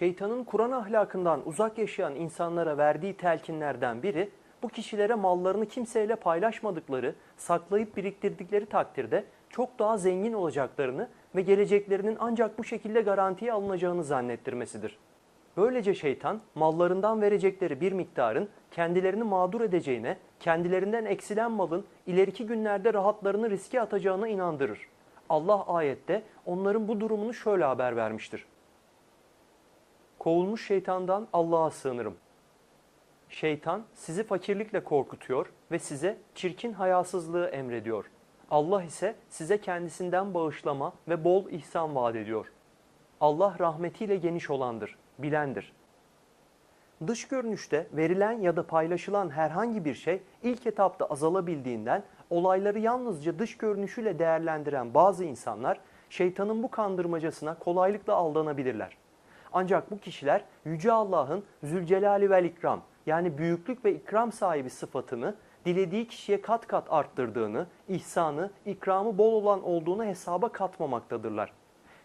Şeytanın Kur'an ahlakından uzak yaşayan insanlara verdiği telkinlerden biri, bu kişilere mallarını kimseyle paylaşmadıkları, saklayıp biriktirdikleri takdirde çok daha zengin olacaklarını ve geleceklerinin ancak bu şekilde garantiye alınacağını zannettirmesidir. Böylece şeytan mallarından verecekleri bir miktarın kendilerini mağdur edeceğine, kendilerinden eksilen malın ileriki günlerde rahatlarını riske atacağına inandırır. Allah ayette onların bu durumunu şöyle haber vermiştir. Kovulmuş şeytandan Allah'a sığınırım. Şeytan sizi fakirlikle korkutuyor ve size çirkin hayasızlığı emrediyor. Allah ise size kendisinden bağışlama ve bol ihsan vaat ediyor. Allah rahmetiyle geniş olandır, bilendir. Dış görünüşte verilen ya da paylaşılan herhangi bir şey ilk etapta azalabildiğinden olayları yalnızca dış görünüşüyle değerlendiren bazı insanlar şeytanın bu kandırmacasına kolaylıkla aldanabilirler. Ancak bu kişiler Yüce Allah'ın Zülcelali vel İkram yani büyüklük ve ikram sahibi sıfatını dilediği kişiye kat kat arttırdığını, ihsanı, ikramı bol olan olduğunu hesaba katmamaktadırlar.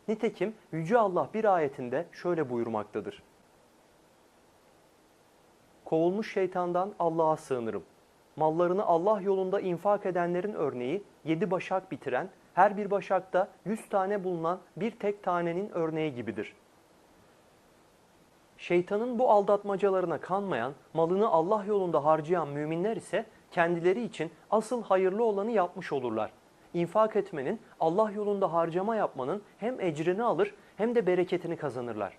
Nitekim Yüce Allah bir ayetinde şöyle buyurmaktadır. Kovulmuş şeytandan Allah'a sığınırım. Mallarını Allah yolunda infak edenlerin örneği yedi başak bitiren, her bir başakta yüz tane bulunan bir tek tanenin örneği gibidir. Şeytanın bu aldatmacalarına kanmayan, malını Allah yolunda harcayan müminler ise kendileri için asıl hayırlı olanı yapmış olurlar. İnfak etmenin, Allah yolunda harcama yapmanın hem ecrini alır hem de bereketini kazanırlar.